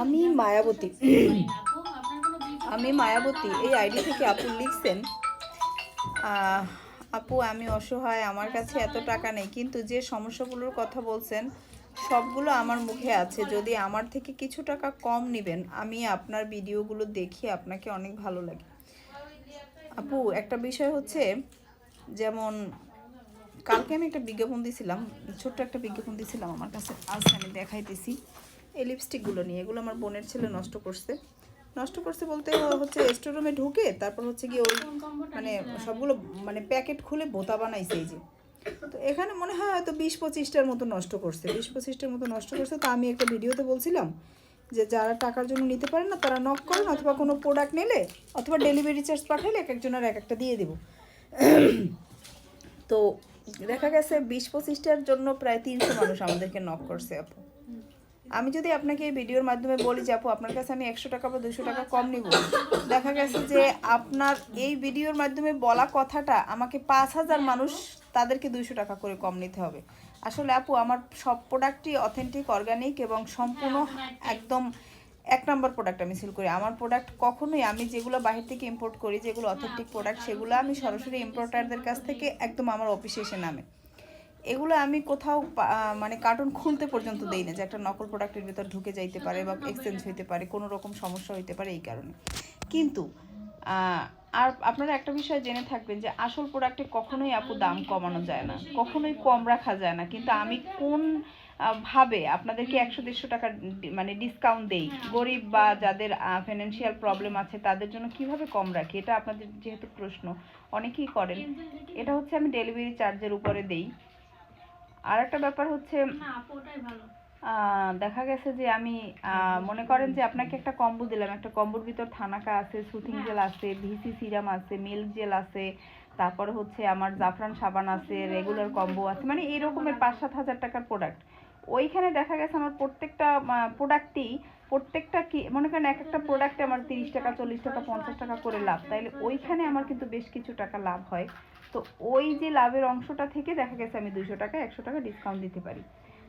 আমি মায়াবতী। আমি মায়াবতী এই আইডি থেকে আপু লিখছেন। আপু আমি অসহায় আমার কাছে এত টাকা নেই কিন্তু যে সমস্যাগুলোর কথা বলছেন সবগুলো আমার মুখে আছে। যদি আমার থেকে কিছু টাকা কম নেবেন আমি আপনার ভিডিওগুলো দেখি আপনাকে অনেক ভালো লাগে। আপু একটা বিষয় হচ্ছে যেমন কালকে আমি একটা বিজ্ঞাপন দিয়েছিলাম ছোট্ট একটা বিজ্ঞাপন দিছিলাম আমার কাছে। আজ আমি দেখাইতেছি। এই লিপস্টিকগুলো নিয়ে, এগুলো আমার বোনের ছেলে নষ্ট করছে। নষ্ট করছে বলতে হচ্ছে স্টোর রুমে ঢুকে তারপর হচ্ছে গিয়ে ওই মানে সবগুলো মানে প্যাকেট খুলে বোতা বানাইছে এই যে। তো এখানে মনে হয় হয়তো বিশ পঁচিশটার মতো নষ্ট করছে। বিশ পঁচিশটার মতো নষ্ট করছে। তো আমি একটা ভিডিওতে বলছিলাম যে যারা টাকার জন্য নিতে পারেন না, তারা নক করেন অথবা কোনো প্রোডাক্ট নিলে অথবা ডেলিভারি চার্জ পাঠালে এক একজনের এক একটা দিয়ে দেবো। তো দেখা গেছে বিশ পঁচিশটার জন্য প্রায় তিনশো মানুষ আমাদেরকে নক করছে আপু। আমি যদি আপনাকে এই ভিডিওর মাধ্যমে বলি যে আপু, আপনার কাছে আমি একশো টাকা বা দুশো টাকা কম নিব, দেখা গেছে যে আপনার এই ভিডিওর মাধ্যমে বলা কথাটা আমাকে পাঁচ হাজার মানুষ তাদেরকে দুইশো টাকা করে কম নিতে হবে। আসলে আপু, আমার সব প্রোডাক্টই অথেন্টিক অর্গানিক এবং সম্পূর্ণ একদম এক নম্বর প্রোডাক্ট আমি সেল করি। আমার প্রোডাক্ট কখনোই আমি যেগুলো বাহির থেকে ইম্পোর্ট করি, যেগুলো অথেন্টিক প্রোডাক্ট সেগুলো আমি সরাসরি ইম্পোর্টারদের কাছ থেকে একদম আমার অফিসে এসে নামে। এগুলো আমি কোথাও মানে কার্টুন খুলতে পর্যন্ত দেই না যে একটা নকল প্রোডাক্টের ভিতর ঢুকে যাইতে পারে বা এক্সচেঞ্জ হইতে পারে, কোনো রকম সমস্যা হইতে পারে এই কারণে। কিন্তু আর আপনারা একটা বিষয় জেনে থাকবেন যে আসল প্রোডাক্টে কখনোই আপু দাম কমানো যায় না, কখনোই কম রাখা যায় না। কিন্তু আমি কোন ভাবে আপনাদেরকে একশো দেড়শো টাকা মানে ডিসকাউন্ট দেই? গরিব বা যাদের ফিনান্সিয়াল প্রবলেম আছে তাদের জন্য কীভাবে কম রাখি? এটা আপনাদের যেহেতু প্রশ্ন, অনেকেই করেন। এটা হচ্ছে আমি ডেলিভারি চার্জের উপরে দেই। আর একটা ব্যাপার হচ্ছে দেখা গেছে যে আমি আহ, মনে করেন যে আপনাকে একটা কম্বো দিলাম। একটা কম্বোর ভিতর থানাকা আছে সুথিং জেল আছে ভিসি সিরাম আছে মিল্ক জেল আছে তারপরে হচ্ছে আমার জাফরান সাবান আছে রেগুলার কম্বো আছে। মানে এই রকমের পাঁচ সাত হাজার টাকার প্রোডাক্ট ওইখানে দেখা গেছে আমার প্রত্যেকটা প্রোডাক্টই প্রত্যেকটা কি, মনে করেন এক একটা প্রোডাক্টে আমার তিরিশ টাকা, চল্লিশ টাকা, পঞ্চাশ টাকা করে লাভ। তাইলে ওইখানে আমার কিন্তু বেশ কিছু টাকা লাভ হয়। তো ওই যে লাভের অংশটা থেকে দেখা গেছে আমি দুশো টাকা, একশো টাকা ডিসকাউন্ট দিতে পারি।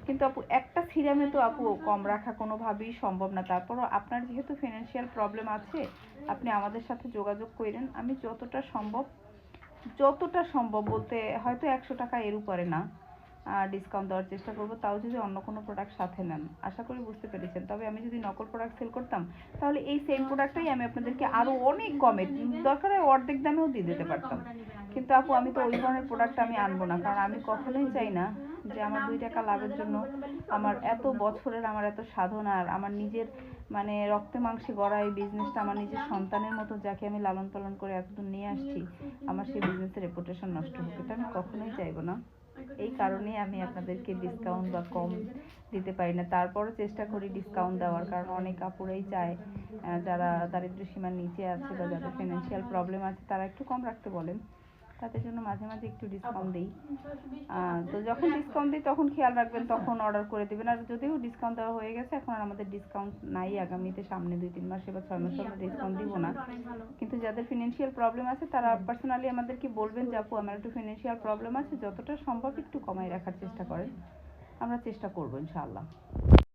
কিন্তু আপু, একটা সিরামে তো আপু কম রাখা কোনোভাবেই সম্ভব না। তারপরও আপনার যেহেতু ফিনান্সিয়াল প্রবলেম আছে, আপনি আমাদের সাথে যোগাযোগ করেন। আমি যতটা সম্ভব যতটা সম্ভব বলতে হয়তো একশো টাকা এর উপরে না। ডিসকাউন্ট দেওয়ার চেষ্টা করব, তাও যদি অন্য কোনো প্রোডাক্ট সাথে নেন। আশা করি বুঝতে পেরেছেন। তবে আমি যদি নকল প্রোডাক্ট সেল করতাম, তাহলে এই সেম প্রোডাক্টটাই আমি আপনাদেরকে আরও অনেক কমে, দরকার হয় অর্ধেক দামেও দিয়ে দিতে পারতাম। কিন্তু আপু, আমি তো ওই ধরনের প্রোডাক্ট আমি আনব না, কারণ আমি কখনোই চাই না যে আমার দুই টাকা লাভের জন্য আমার এত বছরের, আমার এত সাধনা আর আমার নিজের মানে রক্তে মাংসে গড়া এই বিজনেসটা আমার নিজের সন্তানের মতো যাকে আমি লালন পালন করে এতদূর নিয়ে আসছি, আমার সেই বিজনেসের রেপুটেশন নষ্ট হোক, এটা আমি কখনোই চাইব না। এই কারণে আমি আপনাদেরকে ডিসকাউন্ট বা কম দিতে পারি না। তারপরও চেষ্টা করি ডিসকাউন্ট দেওয়ার, কারণ অনেক কাপড়েই চায় যারা দারিদ্র সীমার নিচে আছে বা যাদের ফিনান্সিয়াল প্রবলেম আছে, তারা একটু কম রাখতে বলেন। তাদের জন্য মাঝে মাঝে একটু ডিসকাউন্ট দিই। আহ, তো যখন ডিসকাউন্ট দিই তখন খেয়াল রাখবেন তখন অর্ডার করে দেবেন। আর যদিও ডিসকাউন্ট দেওয়া হয়ে গেছে এখন আর আমাদের ডিসকাউন্ট নাই আগামীতে সামনে দুই তিন মাসে বা ছয় মাসে আমরা ডিসকাউন্ট দিব না। কিন্তু যাদের ফিনান্সিয়াল প্রবলেম আছে তারা পার্সোনালি আমাদেরকে বলবেন যে আপু আমার একটু ফিনান্সিয়াল প্রবলেম আছে যতটা সম্ভব একটু কমাই রাখার চেষ্টা করেন। আমরা চেষ্টা করব ইনশাআল্লাহ।